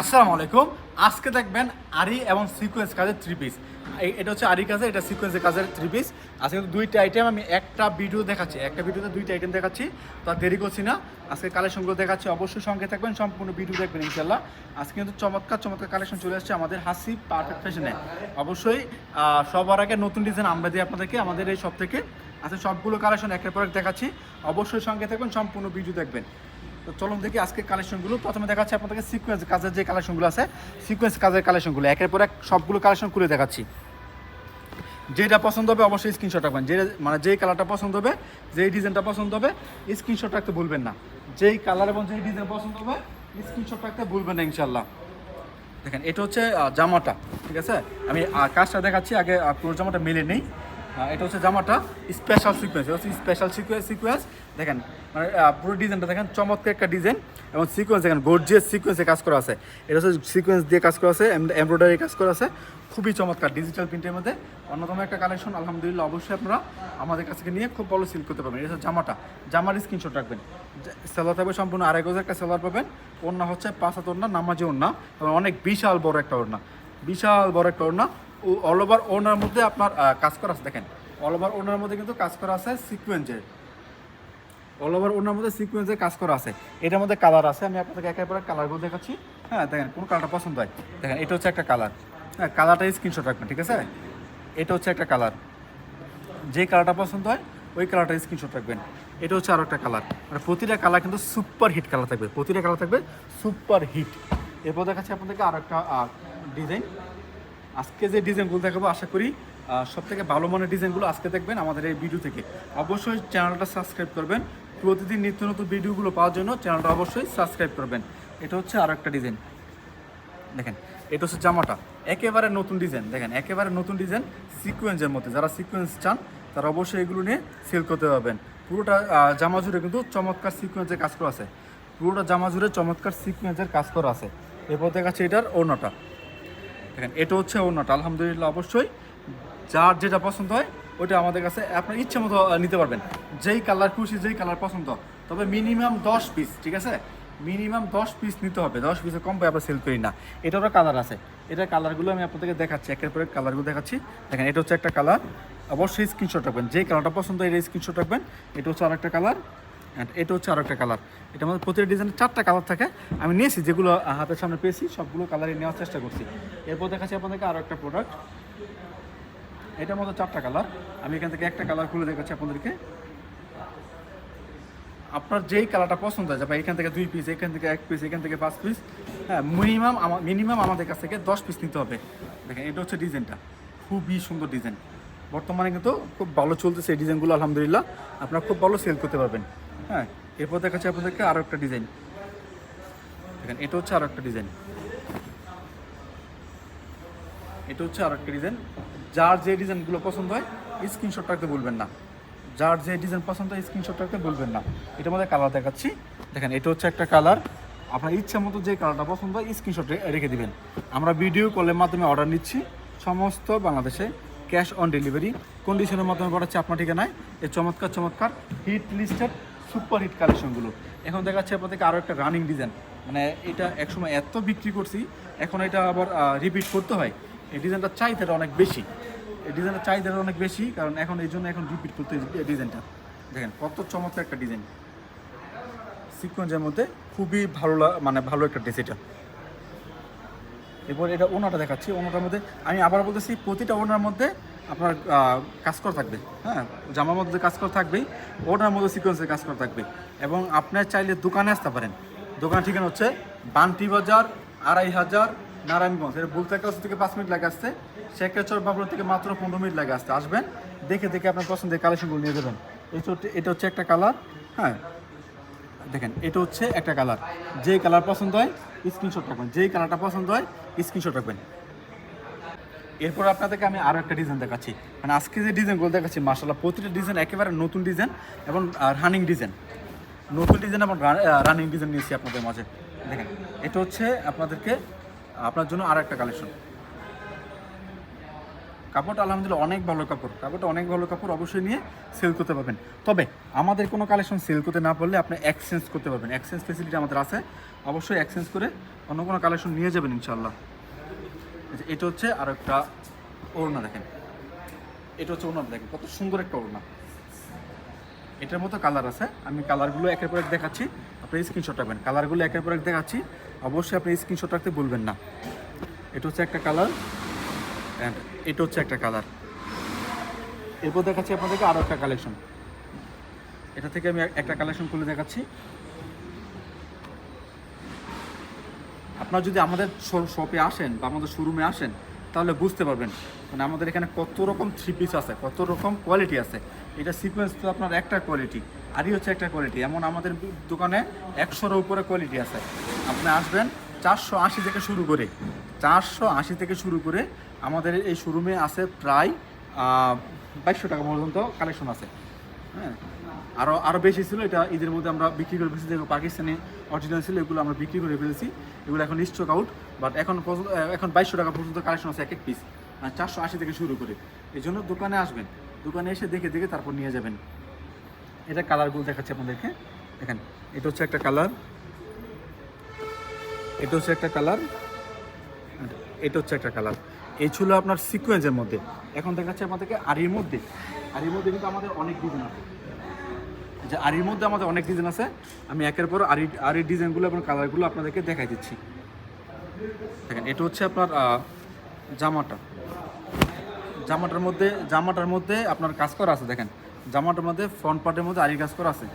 আসসালামু আলাইকুম। আজকে দেখবেন আরি এবং সিকোয়েন্স কাজের থ্রি পিস এটা হচ্ছে আরি কাজের, এটা সিকোয়েন্সের কাজের থ্রি পিস আজকে দুইটা আইটেম আমি একটা ভিডিও দেখাচ্ছি, একটা ভিডিওতে দুইটা আইটেম দেখাচ্ছি, তো আর দেরি করছি না। আজকে কালেকশনগুলো দেখাচ্ছি, অবশ্যই সঙ্গে থাকবেন, সম্পূর্ণ ভিডিও দেখবেন ইনশাল্লাহ আজকে কিন্তু চমৎকার চমৎকার কালেকশন চলে আসছে আমাদের হাসি পারফেক্ট ফ্যাশনে অবশ্যই সবার আগে নতুন ডিজাইন আমরা দিই আপনাদেরকে, আমাদের এই সব থেকে। আজকে সবগুলো কালেকশন একের পর এক দেখাচ্ছি। অবশ্যই সঙ্গে থাকবেন, সম্পূর্ণ ভিডিও দেখবেন। তো চলুন দেখি আজকে কালেকশনগুলো প্রথমে দেখাচ্ছি আপনাদেরকে সিকোয়েন্স কাজের যে কালেকশনগুলো আছে সিকোয়েন্স কাজের কালেকশনগুলো একের পর এক সবগুলো কালেকশন খুলে দেখাচ্ছি। যেটা পছন্দ হবে অবশ্যই স্ক্রিনশট রাখবেন। যে মানে যেই কালারটা পছন্দ হবে, যেই ডিজাইনটা পছন্দ হবে স্ক্রিনশট রাখতে ভুলবেন না। যেই কালার এবং যেই ডিজাইন পছন্দ হবে স্ক্রিনশট রাখতে ভুলবেন না ইনশাল্লাহ দেখেন, এটা হচ্ছে জামাটা, ঠিক আছে? আমি কাজটা দেখাচ্ছি, আগে পুরো জামাটা মেলে নেই। এটা হচ্ছে জামাটা স্পেশাল সিকোয়েন্স এটা হচ্ছে স্পেশাল সিকোয়েন্স সিকোয়েন্স দেখেন মানে পুরো ডিজাইনটা দেখেন, চমৎকার একটা ডিজাইন এবং সিকোয়েন্স দেখেন গর্জিয়াস সিকোয়েন্সে কাজ করা আছে। এটা হচ্ছে সিকোয়েন্স দিয়ে কাজ করা আছে এমব্রয়ডারি কাজ করা আছে। খুবই চমৎকার ডিজিটাল প্রিন্টের মধ্যে। অন্যতম একটা কালেকশন আলহামদুলিল্লাহ, অবশ্যই আপনারা আমাদের কাছ নিয়ে খুব ভালো সিল করতে পারবেন। এটা জামাটা। জামার স্ক্রিনশট রাখবেন। সেলার থাকবে সম্পূর্ণ আড়াই গজ একটা সেলার পাবেন। ওড়না হচ্ছে পাঁচ হাত ওড়না, নামাজি ওড়না। এবং অনেক বিশাল বড় একটা ওড়না। বিশাল বড় একটা ওড়না। অল ওভার ওনার মধ্যে আপনার কাজ করা আছে। দেখেন অল ওভার ওড়নার মধ্যে কিন্তু কাজ করা আছে সিকুয়েন্সের অল ওভার ওনার মধ্যে সিকুয়েন্সের কাজ করা আছে। এটার মধ্যে কালার আছে, আমি আপনাদেরকে একেবারে কালারগুলো দেখাচ্ছি। হ্যাঁ দেখেন, কোন কালারটা পছন্দ হয়? দেখেন, এটা হচ্ছে একটা কালার হ্যাঁ কালারটা স্ক্রিনশট রাখবেন, ঠিক আছে? এটা হচ্ছে একটা কালার যে কালারটা পছন্দ হয়, ওই কালারটা স্ক্রিনশট রাখবেন। এটা হচ্ছে আরও একটা কালার মানে প্রতিটা কালার কিন্তু সুপার হিট কালার থাকবে। প্রতিটা কালার থাকবে সুপার হিট এরপর দেখাচ্ছি আপনাদেরকে আরও একটা ডিজাইন আজকে যে ডিজাইনগুলো দেখাবো, আশা করি সব থেকে ভালো মানের ডিজাইনগুলো আজকে দেখবেন আমাদের এই ভিডিও থেকে। অবশ্যই চ্যানেলটা সাবস্ক্রাইব করবেন। প্রতিদিন নিত্য নতুন ভিডিওগুলো পাওয়ার জন্য চ্যানেলটা অবশ্যই সাবস্ক্রাইব করবেন। এটা হচ্ছে আরও একটা ডিজাইন। দেখেন, এটা হচ্ছে জামাটা। একেবারে নতুন ডিজাইন। দেখেন, একেবারে নতুন ডিজাইন, সিকোয়েন্সের মধ্যে। যারা সিকোয়েন্স চান, তারা অবশ্যই এগুলো নিয়ে সেল করতে পারবেন। পুরোটা জামা জুড়ে কিন্তু চমৎকার সিকোয়েন্সের কাজ করা আছে। পুরোটা জামা জুড়ে চমৎকার সিকোয়েন্সের কাজ করা আছে। এরপর দেখাচ্ছে এটার ওড়নাটা। দেখেন, এটা হচ্ছে ওড়নাটা আলহামদুলিল্লাহ অবশ্যই। যার যেটা পছন্দ হয়, ওইটা আমাদের কাছে আপনার ইচ্ছে মতো নিতে পারবেন। যেই কালার খুশি, যেই কালার পছন্দ। তবে মিনিমাম দশ পিস ঠিক আছে? মিনিমাম দশ পিস নিতে হবে। দশ পিসের কম আমরা সেল করি না। এটারও কালার আছে। এটার কালারগুলো আমি আপনাদেরকে দেখাচ্ছি। একের পর কালারগুলো দেখাচ্ছি। দেখেন, এটা হচ্ছে একটা কালার অবশ্যই স্ক্রিনশট রাখবেন। যেই কালারটা পছন্দ এটা স্ক্রিনশট রাখবেন। এটা হচ্ছে আরেকটা কালার অ্যান্ড এটা হচ্ছে আরও একটা কালার এটা আমাদের প্রতিটা ডিজাইনের চারটা কালার থাকে। আমি নিয়েছি যেগুলো হাতের সামনে পেয়েছি, সবগুলো কালারই নেওয়ার চেষ্টা করছি। এরপর দেখাচ্ছি আপনাদেরকে আরও একটা প্রোডাক্ট এটার মধ্যে চারটা কালার আমি এখান থেকে একটা কালার খুলে দেখাচ্ছি আপনাদেরকে। আপনার যেই কালারটা পছন্দ হয় বা এখান থেকে দুই পিস এখান থেকে এক পিস এখান থেকে পাঁচ পিস হ্যাঁ মিনিমাম আমার মিনিমাম আমাদের কাছ থেকে দশ পিস নিতে হবে। দেখেন, এটা হচ্ছে ডিজাইনটা খুবই সুন্দর ডিজাইন বর্তমানে কিন্তু খুব ভালো চলতেছে এই ডিজাইনগুলো আলহামদুলিল্লাহ। আপনারা খুব ভালো সেল করতে পারবেন। হ্যাঁ এরপর দেখাচ্ছি আপনাদেরকে আরও একটা ডিজাইন দেখেন, এটা হচ্ছে আরও একটা ডিজাইন এটা হচ্ছে আর একটা ডিজাইন যার যে ডিজাইনগুলো পছন্দ হয় স্ক্রিনশট রাখতে বলবেন না। যার যে ডিজাইন পছন্দ হয় স্ক্রিনশট রাখতে বলবেন না। এটার মধ্যে কালার দেখাচ্ছি। দেখেন, এটা হচ্ছে একটা কালার আপনার ইচ্ছা মতো যে কালারটা পছন্দ হয় স্ক্রিনশট রেখে দিবেন। আমরা ভিডিও কলের মাধ্যমে অর্ডার নিচ্ছি। সমস্ত বাংলাদেশে ক্যাশ অন ডেলিভারি কন্ডিশনের মাধ্যমে পাঠাচ্ছি আপনার ঠিকানায়। এই চমৎকার চমৎকার হিট লিস্টেড সুপার হিট কালেকশনগুলো এখন দেখাচ্ছে আপনাদেরকে আরও একটা রানিং ডিজাইন মানে এটা একসময় এত বিক্রি করছি, এখন এটা আবার রিপিট করতে হয়। এই ডিজাইনটার চাহিদাটা অনেক বেশি। এই ডিজাইনের চাহিদাটা অনেক বেশি, কারণ এখন এই জন্য এখন রিপিট করতে এই ডিজাইনটা দেখেন, কত চমৎকার একটা ডিজাইন সিকোয়েন্সের মধ্যে খুবই ভালো মানে ভালো একটা ড্রেস এটা। এরপর এটা ওনাটা দেখাচ্ছি, ওনাটার মধ্যে আমি আবার বলতেছি, প্রতিটা ওনার মধ্যে আপনার কাজ করা থাকবে হ্যাঁ জামার মধ্যে কাজ করা থাকবেই ওনার মধ্যে সিকোয়েন্সের কাজ করা থাকবে। এবং আপনার চাইলে দোকানে আসতে পারেন। দোকানের ঠিকানা হচ্ছে বান্টি বাজার, আড়াই হাজার, নারায়ণগঞ্জ। এটা বলতে একটা থেকে পাঁচ মিনিট লাগে আসতে। শেখাচর বাবুর থেকে মাত্র পনেরো মিনিট লাগে আসতে। আসবেন, দেখে দেখে আপনার পছন্দের কালেকশনগুলো নিয়ে দেবেন এটা হচ্ছে এটা হচ্ছে একটা কালার হ্যাঁ। দেখেন, এটা হচ্ছে একটা কালার যেই কালার পছন্দ হয় স্ক্রিনশট রাখবেন। যেই কালারটা পছন্দ হয় স্ক্রিনশট রাখবেন। এরপর আপনাদেরকে আমি আরও একটা ডিজাইন দেখাচ্ছি। মানে আজকে যে ডিজাইনগুলো দেখাচ্ছি মার্শাল্লাহ প্রতিটা ডিজাইন একেবারে নতুন ডিজাইন এবং রানিং ডিজাইন নতুন ডিজাইন এবং রানিং ডিজাইন নিয়েছি আপনাদের মাঝে। দেখেন, এটা হচ্ছে আপনাদেরকে, আপনার জন্য আর একটা কালেকশন কাপড়টা আলহামদুলিল্লাহ অনেক ভালো কাপড়। কাপড়টা অনেক ভালো কাপড় অবশ্যই নিয়ে সেল করতে পারবেন। তবে আমাদের কোনো কালেকশন সেল করতে না পারলে আপনি এক্সচেঞ্জ করতে পারবেন। এক্সচেঞ্জ ফেসিলিটি আমাদের আছে। অবশ্যই এক্সচেঞ্জ করে অন্য কোনো কালেকশন নিয়ে যাবেন ইনশাল্লাহ এটা হচ্ছে আর একটা ওড়না দেখেন। এটা হচ্ছে ওড়না, দেখেন কত সুন্দর একটা ওড়না। এটার মতো কালার আছে। আমি কালারগুলো একের পর এক দেখাচ্ছি। আপনি স্ক্রিনশট রাখবেন। কালারগুলো একের পর এক দেখাচ্ছি। অবশ্যই আপনি স্ক্রিনশট রাখতে বলবেন না। এটা হচ্ছে একটা কালার। অ্যান্ড এটা হচ্ছে একটা কালার। এরপর দেখাচ্ছি আপনাদেরকে আরও একটা কালেকশন এটা থেকে আমি একটা কালেকশন খুলে দেখাচ্ছি। আপনারা যদি আমাদের শপে আসেন বা আমাদের শোরুমে আসেন, তাহলে বুঝতে পারবেন মানে আমাদের এখানে কত রকম থ্রি পিস আছে, কত রকম কোয়ালিটি আছে। এটা সিকোয়েন্স তো আপনার একটা কোয়ালিটি আরই হচ্ছে একটা কোয়ালিটি এমন আমাদের দোকানে একশোর উপরে কোয়ালিটি আছে। আপনি আসবেন, চারশো আশি থেকে শুরু করে, চারশো আশি থেকে শুরু করে আমাদের এই শোরুমে আছে প্রায় বাইশশো টাকা পর্যন্ত কালেকশন আছে। হ্যাঁ আরও আরও বেশি ছিল। এটা ঈদের মধ্যে আমরা বিক্রি করে ফেলেছি। যেগুলো পাকিস্তানি অরিজিনাল ছিল, এগুলো আমরা বিক্রি করে ফেলেছি। এগুলো এখন স্টক আউট বাট এখন এখন বাইশশো টাকা পর্যন্ত কালেকশন আছে এক এক পিস চারশো আশি থেকে শুরু করে। এই জন্য দোকানে আসবেন। দোকানে এসে দেখে দেখে তারপর নিয়ে যাবেন। এটা কালারগুলো দেখাচ্ছি আপনাদেরকে। দেখেন, এটা হচ্ছে একটা কালার এটা হচ্ছে একটা কালার এটা হচ্ছে একটা কালার এই ছিল আপনার সিকোয়েন্সের মধ্যে। এখন দেখাচ্ছে আমাদেরকে আরির মধ্যে। আরির মধ্যে কিন্তু আমাদের অনেক ডিজাইন আছে। যে আরির মধ্যে আমাদের অনেক ডিজাইন আছে। আমি একের পর আরি আরির ডিজাইনগুলো এবং কালারগুলো আপনাদেরকে দেখাই দিচ্ছি। দেখেন, এটা হচ্ছে আপনার জামাটা। জামাটার মধ্যে জামাটার মধ্যে আপনার কাজ করা আছে, দেখেন। জামাটার মধ্যে ফ্রন্ট পার্টের মধ্যে আরি কাজ করা আছে।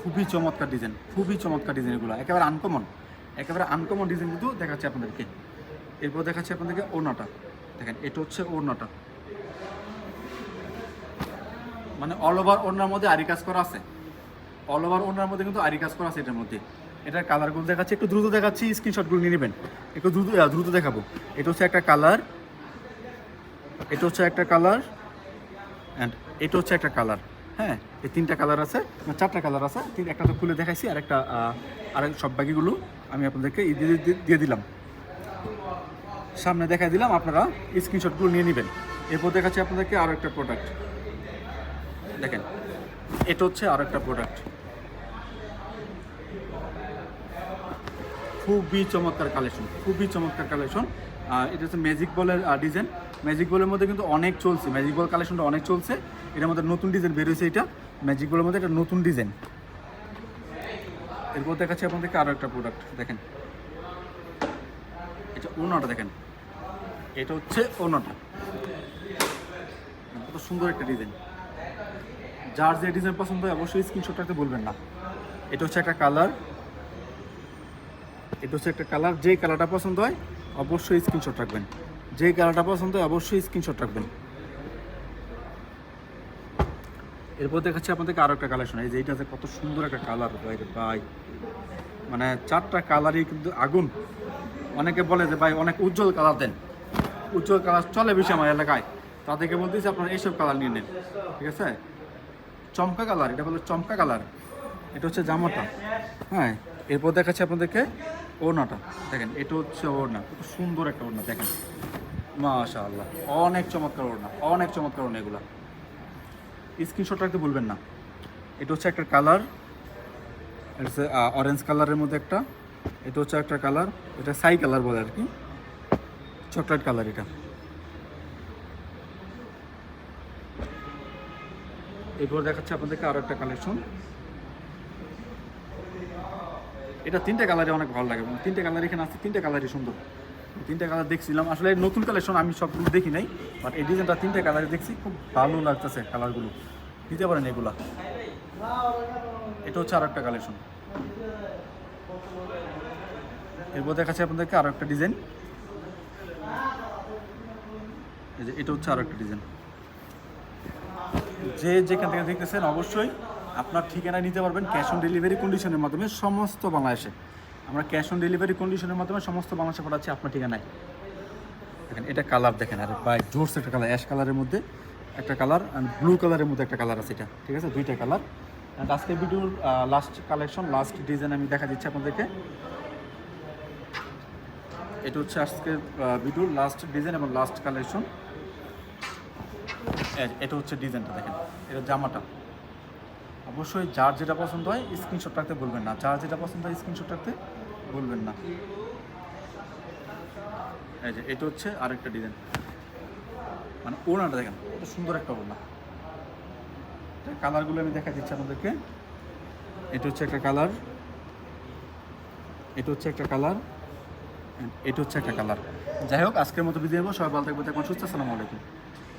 খুবই চমৎকার ডিজাইন খুবই চমৎকার ডিজাইন এগুলো। একেবারে আনকমন একেবারে আনকমন ডিজাইন কিন্তু দেখাচ্ছি আপনাদেরকে। এরপর দেখাচ্ছি আপনাদেরকে ওড়নাটা। দেখেন, এটা হচ্ছে ওড়নাটা। মানে অল ওভার ওনার মধ্যে আরি কাজ করা আছে। অল ওভার ওনার মধ্যে কিন্তু আরি কাজ করা আছে এটার মধ্যে। এটার কালারগুলো দেখাচ্ছি, একটু দ্রুত দেখাচ্ছি স্ক্রিনশটগুলো নিয়ে নেবেন। একটু দ্রুত দ্রুত দেখাবো। এটা হচ্ছে একটা কালার এটা হচ্ছে একটা কালার অ্যান্ড এটা হচ্ছে একটা কালার হ্যাঁ এই তিনটা কালার আছে না চারটা কালার আছে। তিন, একটা তো খুলে দেখাইছি, আর একটা আর সব বাকিগুলো আমি আপনাদেরকে দিয়ে দিলাম। সামনে দেখাই দিলাম, আপনারা স্ক্রিনশটগুলো নিয়ে নেবেন। এরপর দেখাচ্ছি আপনাদেরকে আরও একটা প্রোডাক্ট দেখেন, এটা হচ্ছে আর একটা প্রোডাক্ট খুবই চমৎকার কালেকশন খুবই চমৎকার কালেকশন এটা হচ্ছে ম্যাজিক বলের ডিজাইন ম্যাজিক বলের মধ্যে কিন্তু অনেক চলছে। ম্যাজিক বল কালেকশনটা অনেক চলছে। এটার মধ্যে নতুন ডিজাইন বেরোয়েছে এটা। ম্যাজিক বলের মধ্যে একটা নতুন ডিজাইন এরপর দেখাচ্ছি আপনাদেরকে আরও একটা প্রোডাক্ট দেখেন। এটা ওনাটা দেখেন। এটা হচ্ছে ওনাটা কত সুন্দর একটা ডিজাইন যার যে ডিজাইন পছন্দ হয় অবশ্যই স্ক্রিনশট রাখতে বলবেন না। এটা হচ্ছে একটা কালার এটা হচ্ছে একটা কালার যেই কালারটা পছন্দ হয় অবশ্যই স্ক্রিনশট রাখবেন। যেই কালারটা পছন্দ হয় অবশ্যই স্ক্রিনশট রাখবেন। এরপর দেখাচ্ছি আপনাদেরকে আরও একটা কালেকশন এই যে এইটা কত সুন্দর একটা কালার বাইরে ভাই। মানে চারটা কালারই কিন্তু আগুন। অনেকে বলে যে, ভাই, অনেক উজ্জ্বল কালার দেন। উজ্জ্বল কালার চলে বেশি আমার এলাকায়। তাদেরকে বলতেছি, আপনারা এইসব কালার নিয়ে নেন। ঠিক আছে? চমকা কালার, এটা বলে চমকা কালার। এটা হচ্ছে জামাটা। হ্যাঁ এরপর দেখাচ্ছি আপনাদেরকে ওড়নাটা। দেখেন, এটা হচ্ছে ওড়না। কত সুন্দর একটা ওড়না, দেখেন। মাশাআল্লাহ, অনেক চমৎকার ওড়না, অনেক চমৎকার ওড়না এগুলা। স্ক্রিনশট রাখতে বলবেন না। এটা হচ্ছে একটা কালার। এটা হচ্ছে অরেঞ্জ কালারের মধ্যে একটা। এটা হচ্ছে একটা কালার। এটা সাই কালার বলে আর কি। চকলেট কালার এটা। এরপর দেখাচ্ছে আপনাদেরকে আরও একটা কালেকশন এটা তিনটে কালারে অনেক ভালো লাগে, এবং তিনটে কালার এখানে আছে, তিনটে কালারই সুন্দর। তিনটে কালার দেখছিলাম, আসলে নতুন কালেকশন আমি সবগুলো দেখি নাই বাট এই ডিজাইনটা তিনটে কালারে দেখছি, খুব ভালো লাগতেছে কালারগুলো দিতে পারেন এগুলা। এটা হচ্ছে আরও একটা কালেকশন এরপর দেখাচ্ছে আপনাদেরকে আরও একটা ডিজাইন এটা হচ্ছে আরও একটা ডিজাইন যে যেখান থেকে দেখতেছেন, অবশ্যই আপনার ঠিকানা নিতে পারবেন ক্যাশ অন ডেলিভারি কন্ডিশনের মাধ্যমে সমস্ত বাংলাদেশে। আমরা ক্যাশ অন ডেলিভারি কন্ডিশনের মাধ্যমে সমস্ত বাংলাদেশে পাঠাচ্ছি আপনার ঠিকানায়। দেখেন, এটা কালার দেখেন, আর ভাই, জোরস একটা কালার অ্যাশ কালারের মধ্যে একটা কালার অ্যান্ড ব্লু কালারের মধ্যে একটা কালার আছে এটা, ঠিক আছে? দুইটা কালার অ্যান্ড আজকের ভিডিওর লাস্ট কালেকশন লাস্ট ডিজাইন আমি দেখা দিচ্ছি আপনাদেরকে। এটা হচ্ছে আজকের ভিডিওর লাস্ট ডিজাইন এবং লাস্ট কালেকশন এটা হচ্ছে ডিজাইনটা দেখেন। এটা জামাটা। অবশ্যই যার যেটা পছন্দ হয় স্ক্রিনশট রাখতে বলবেন না। যার যেটা পছন্দ হয় স্ক্রিনশট রাখতে বলবেন না। এই যে, এটা হচ্ছে আরেকটা ডিজাইন মানে ওড়নাটা দেখেন, কত সুন্দর একটা ওড়না। কালারগুলো আমি দেখা দিচ্ছি আপনাদেরকে। এটা হচ্ছে একটা কালার এটা হচ্ছে একটা কালার এটা হচ্ছে একটা কালার যাই হোক, আজকের মতো বিদায় নেব। সবাই ভালো থাকবে দেখবেন সুস্থ আসসালামু আলাইকুম।